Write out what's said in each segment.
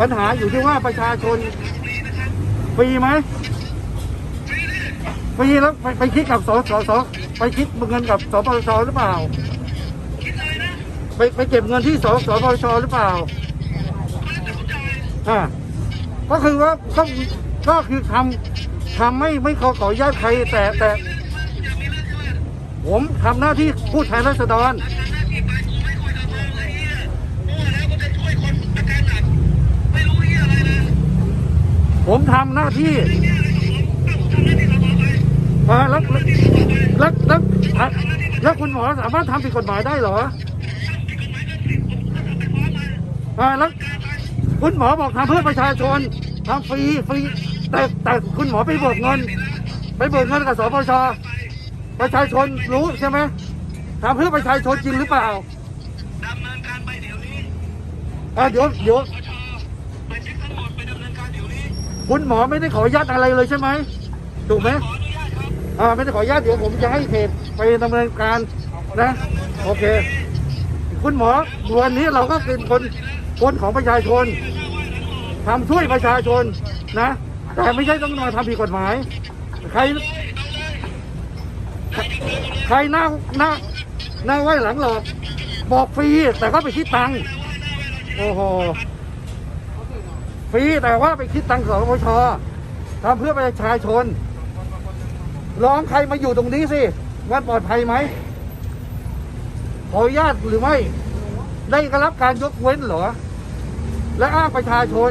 ปัญหาอยู่ที่ว่าประชาชนฟรีไหมฟรีแล้วไปไปคิดกับสสสไปคิดเงินกับสปชหรือเปล่า ไปไปเก็บเงินที่สสปชหรือเปล่าอ่าก็คือว่าก็ก็คือทำทำไม่ไม่ขอขออนุญาตใครแต่แต่ ผมทำหน้าที่พูดแทนราษฎร ผมทำหน้าที่อ่าแล้วแล้วแล้วแล้วคุณหมอสามารถทำผิดกฎหมายได้เหรออ่าแล้วคุณหมอบอกทำเพื่อประชาชนทำฟรีฟรีแต่แต่คุณหมอไปเบิกเงิน ไปเบิกเงินกับสปชประชาชนรู้ใช่ไหมทำเพื่อประชาชนจริงหรือเปล่าดำเนินการไปเดี๋ยวนี้อ่าเดี๋ยวเดี๋ยว คุณหมอไม่ได้ขออนุญาตอะไรเลยใช่ไหมถูกไหมอ่าไม่ได้ขออนุญาตเดี๋ยวผมจะให้เพจไปดำเนินการนะ โอเค คุณหมอวันนี้เราก็เป็นคนคนของประชาชนทำช่วยประชาชนนะ แต่ไม่ใช่ต้องมาทำผิดกฎหมาย ใคร ใครหน้าหน้าหน้าไหวหลังหลอกบอกฟรีแต่ก็ไปคิดตังค์โอ้โห ฟรีแต่ว่าไปคิดตังค์สปชทำเพื่อประชาชนลองใครมาอยู่ตรงนี้สิว่าปลอดภัยไหมขออนุญาตหรือไม่ ได้รับการยกเว้นเหรอ และอ้างประชาชน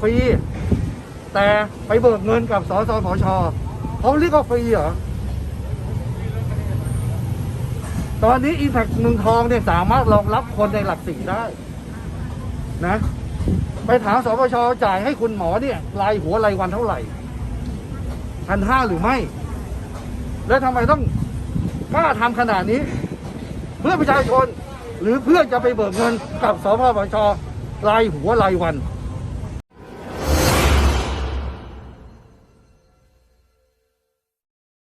ฟรีแต่ไปเบิกเงินกับสสพชเขาเรียกว่าฟรีเหรอ ตอนนี้อินแพคเมืองทองเนี่ยสามารถรองรับคนในหลักสี่ได้ นะ ไปถามสปชจ่ายให้คุณหมอเนี่ยรายหัวรายวันเท่าไหร่พันห้าหรือไม่ แล้วทำไมต้องกล้าทำขนาดนี้ เพื่อประชาชนหรือเพื่อจะไปเบิกเงินกับสพปชรายหัวรายวัน